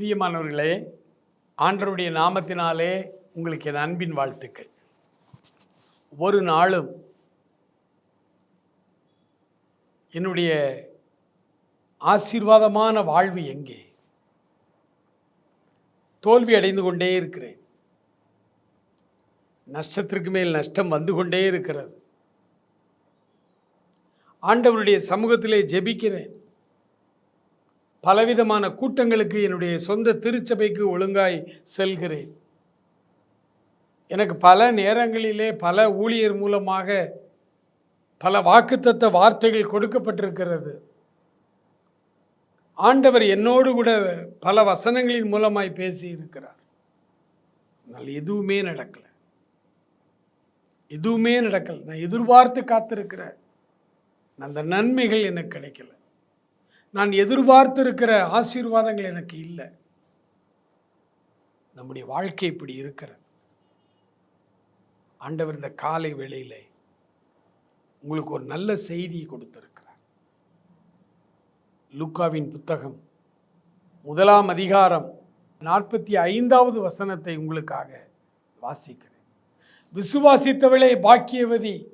பிரியமானவர்களே ஆண்டருடைய நாமத்தினாலே உங்களுக்கு என் அன்பின் வாழ்த்துக்கள். ஒரு நாளும் என்னுடைய ஆசீர்வாதமான வாழ்வு எங்கே? தோல்வி அடைந்து கொண்டே இருக்கிறேன். நஷ்டத்திற்கு மேல் நஷ்டம் வந்து கொண்டே இருக்கிறது. ஆண்டவருடைய சமூகத்திலே ஜெபிக்கிறேன். பலவிதமான கூட்டங்களுக்கு என்னுடைய சொந்த திருச்சபைக்கு ஒழுங்காய் செல்கிறேன். எனக்கு பல நேரங்களிலே பல ஊழியர் மூலமாக பல வாக்குத்தத்த வார்த்தைகள் கொடுக்கப்பட்டிருக்கிறது. ஆண்டவர் என்னோடு கூட பல வசனங்களின் மூலமாய் பேசி இருக்கிறார் ஆனால் எதுவுமே நடக்கலை. எதுவுமே நடக்கலை. நான் எதிர்பார்த்து காத்திருக்கிறேன். அந்த நன்மைகள் எனக்கு கிடைக்கல. நான் எதிர்பார்த்திருக்கிற ஆசீர்வாதங்கள் எனக்கு இல்லை. நம்முடைய வாழ்க்கை இப்படி இருக்கிறது. ஆண்டவர் இந்த காலை வேளையில் உங்களுக்கு ஒரு நல்ல செய்தியை கொடுத்திருக்கிறார். லுக்காவின் புத்தகம் முதலாம் அதிகாரம் நாற்பத்தி ஐந்தாவது வசனத்தை உங்களுக்காக வாசிக்கிறேன். விசுவாசித்தவளே பாக்கியவதி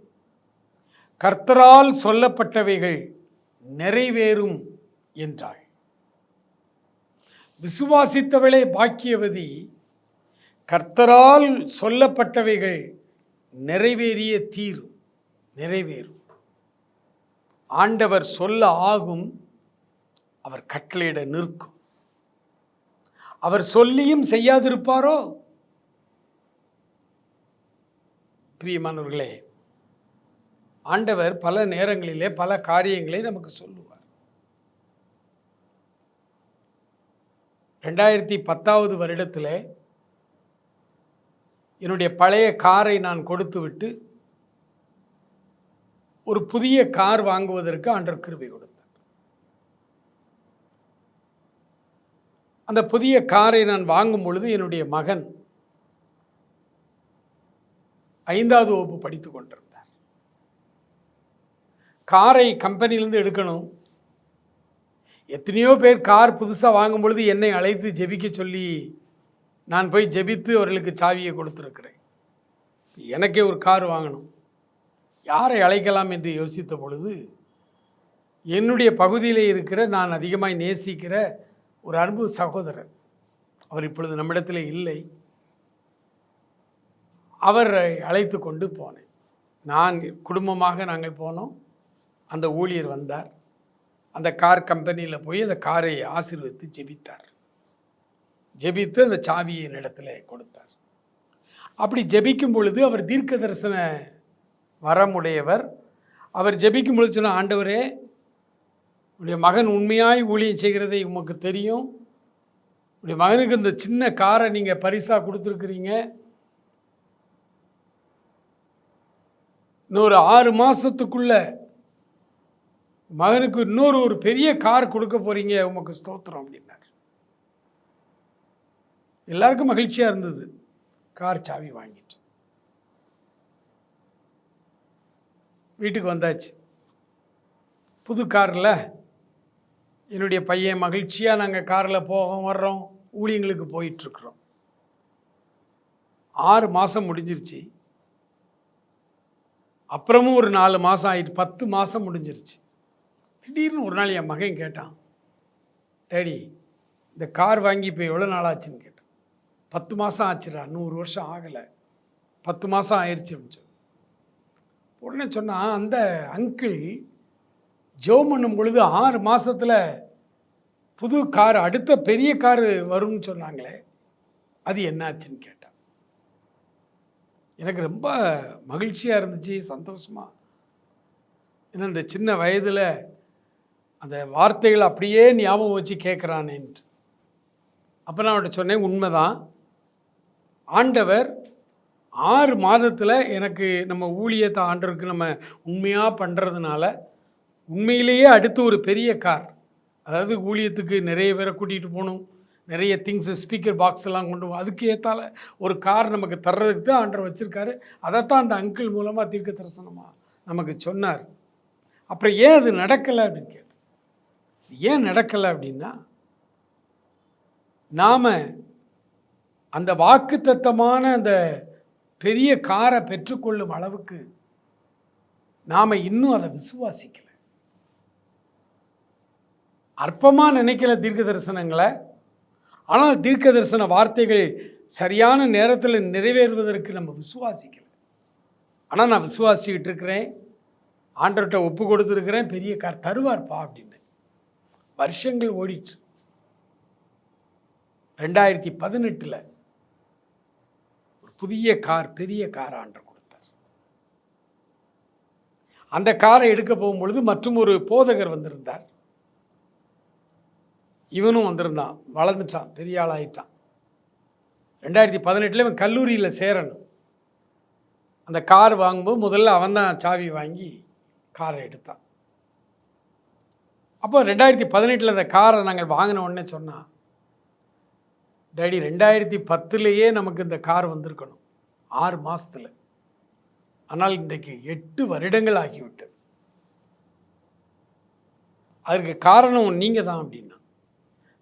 கர்த்தரால் சொல்லப்பட்டவைகள் நிறைவேறும் என்றாள். விசுவாசித்தவளே பாக்கியவதி கர்த்தரால் சொல்லப்பட்டவைகள் நிறைவேறிய தீரும் நிறைவேறும். ஆண்டவர் சொல்ல ஆகும் அவர் கட்டளையிட நிற்கும். அவர் சொல்லியும் செய்யாதிருப்பாரோ? பிரியமானவர்களே ஆண்டவர் பல நேரங்களிலே பல காரியங்களை நமக்கு சொல்லுவார். ரெண்டாயிரத்தி பத்தாவது வருடத்தில் என்னுடைய பழைய காரை நான் கொடுத்து விட்டு ஒரு புதிய கார் வாங்குவதற்கு ஆண்டவர் கிருபை கொடுத்தார். அந்த புதிய காரை நான் வாங்கும் பொழுது என்னுடைய மகன் ஐந்தாவது வகுப்பு படித்து கொண்டிருந்தார். காரை கம்பெனிலேருந்து எடுக்கணும். எத்தனையோ பேர் கார் புதுசாக வாங்கும் பொழுது என்னை அழைத்து ஜெபிக்க சொல்லி நான் போய் ஜெபித்து அவர்களுக்கு சாவியை கொடுத்துருக்கிறேன். எனக்கே ஒரு கார் வாங்கணும். யாரை அழைக்கலாம் என்று யோசித்த பொழுது என்னுடைய பகுதியில் இருக்கிற நான் அதிகமாக நேசிக்கிற ஒரு அன்பு சகோதரர் அவர் இப்பொழுது நம்மிடத்தில் இல்லை. அவரை அழைத்து கொண்டு போனேன். நான் குடும்பமாக நாங்கள் போனோம். அந்த ஊழியர் வந்தார். அந்த கார் கம்பெனியில் போய் அந்த காரை ஆசீர்வதித்து ஜெபித்தார். ஜெபித்து அந்த சாவியை என்னிடத்துல கொடுத்தார். அப்படி ஜெபிக்கும் பொழுது அவர் தீர்க்க தரிசன வரமுடையவர். அவர் ஜெபிக்கும் பொழுது சொன்ன ஆண்டவரே உடைய மகன் உண்மையாய் ஊழியம் செய்கிறதை உமக்கு தெரியும். உடைய மகனுக்கு இந்த சின்ன காரை நீங்கள் பரிசாக கொடுத்துருக்குறீங்க. இன்னொரு ஆறு மாதத்துக்குள்ளே மகனுக்கு இன்னொரு ஒரு பெரிய கார் கொடுக்க போகிறீங்க உமக்கு ஸ்தோத்திரம் அப்படின்னார். எல்லாருக்கும் மகிழ்ச்சியாக இருந்தது. கார் சாவி வாங்கிட்டு. வீட்டுக்கு வந்தாச்சு. புது காரில் என்னுடைய பையன் மகிழ்ச்சியாக நாங்கள் காரில் போவோம் வர்றோம் ஊழியங்களுக்கு போயிட்டுருக்குறோம். ஆறு மாதம் முடிஞ்சிருச்சு. அப்புறமும் ஒரு நாலு மாதம் ஆயிட்டு பத்து மாதம் முடிஞ்சிருச்சு. திடீர்னு ஒரு நாள் என் மகன் கேட்டான் டேடி இந்த கார் வாங்கி இப்போ எவ்வளோ நாள் ஆச்சுன்னு கேட்டான். பத்து மாதம் ஆச்சுடா நூறு வருஷம் ஆகலை. பத்து மாதம் ஆயிடுச்சு அப்படின்னு சொல்லி உடனே சொன்னால் அந்த அங்கிள் ஜோம் பண்ணும் பொழுது ஆறு மாதத்தில் புது கார் அடுத்த பெரிய கார் வரும்னு சொன்னாங்களே அது என்னாச்சுன்னு கேட்டான். எனக்கு ரொம்ப மகிழ்ச்சியாக இருந்துச்சு சந்தோஷமாக ஏன்னா இந்த சின்ன வயதில் அந்த வார்த்தைகள் அப்படியே ஞாபகம் வச்சு கேட்குறானேன்ட்டு அப்போ நான் அவர்கிட்ட சொன்னேன் உண்மைதான். ஆண்டவர் ஆறு மாதத்தில் எனக்கு நம்ம ஊழியத்தை ஆண்டவருக்கு நம்ம உண்மையாக பண்ணுறதுனால உண்மையிலேயே அடுத்து ஒரு பெரிய கார் அதாவது ஊழியத்துக்கு நிறைய பேரை கூட்டிகிட்டு போகணும் நிறைய திங்ஸு ஸ்பீக்கர் பாக்ஸ் எல்லாம் கொண்டு போகும் அதுக்கு ஏற்றால ஒரு கார் நமக்கு தர்றதுக்கு தான் ஆண்டவர் வச்சுருக்காரு. அதைத்தான் அந்த அங்கிள் மூலமாக தீர்க்க தரிசனமாக நமக்கு சொன்னார். அப்புறம் ஏன் அது நடக்கலை அப்படின்னு கேட்டேன் ஏன் நடக்கலை அப்படின்னா நாம் அந்த வாக்குத்தத்தமான அந்த பெரிய காரை பெற்றுக்கொள்ளும் அளவுக்கு நாம் இன்னும் அதை விசுவாசிக்கலை. அற்பமாக நினைக்கல தீர்க்க தரிசனங்களை ஆனால் தீர்க்க தரிசன வார்த்தைகள் சரியான நேரத்தில் நிறைவேறுவதற்கு நம்ம விசுவாசிக்கலை. ஆனால் நான் விசுவாசிக்கிட்டு இருக்கிறேன். ஆண்டர்கிட்ட ஒப்பு கொடுத்துருக்கிறேன். பெரிய கார் தருவார்ப்பா அப்படின்னு. வருஷங்கள் ஓடிச்சு. ரெண்டாயிரத்தி பதினெட்டில் ஒரு புதிய கார் பெரிய கார் ஆண்டர் கொடுத்தார். அந்த காரை எடுக்க போகும்பொழுது மற்றும் ஒரு போதகர் வந்திருந்தார். இவனும் வந்திருந்தான். வளர்ந்துட்டான். பெரிய ஆளாயிட்டான் ரெண்டாயிரத்தி பதினெட்டில் இவன் கல்லூரியில் சேரணும். அந்த கார் வாங்கும்போது முதல்ல அவன் தான் சாவி வாங்கி காரை எடுத்தான். அப்போ ரெண்டாயிரத்தி பதினெட்டில் அந்த காரை நாங்கள் வாங்கின உடனே சொன்னான் டேடி ரெண்டாயிரத்தி பத்துலேயே நமக்கு இந்த கார் வந்திருக்கணும். ஆறு மாதத்தில் ஆனால் இன்றைக்கு எட்டு வருடங்கள் ஆகிவிட்டது. அதற்கு காரணம் நீங்கள் தான் அப்படின்னா.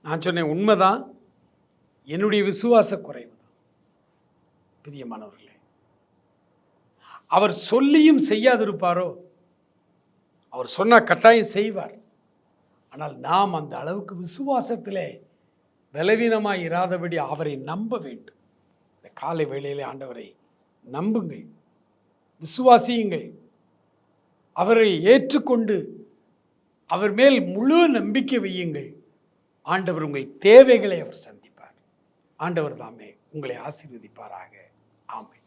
நான் சொன்னேன் உண்மைதான். என்னுடைய விசுவாச குறைவு தான். பிரியமானவர்களே அவர் சொல்லியும் செய்யாதிருப்பாரோ? அவர் சொன்னால் கட்டாயம் செய்வார். ஆனால் நாம் அந்த அளவுக்கு விசுவாசத்திலே பலவீனமாக இராதபடி அவரை நம்ப வேண்டும். இந்த காலை வேளையிலே ஆண்டவரை நம்புங்கள் விசுவாசியுங்கள். அவரை ஏற்றுக்கொண்டு அவர் மேல் முழு நம்பிக்கை வையுங்கள். ஆண்டவர் உங்கள் தேவைகளை அவர் சந்திப்பார். ஆண்டவர் தாமே உங்களை ஆசீர்வதிப்பாராக. ஆமை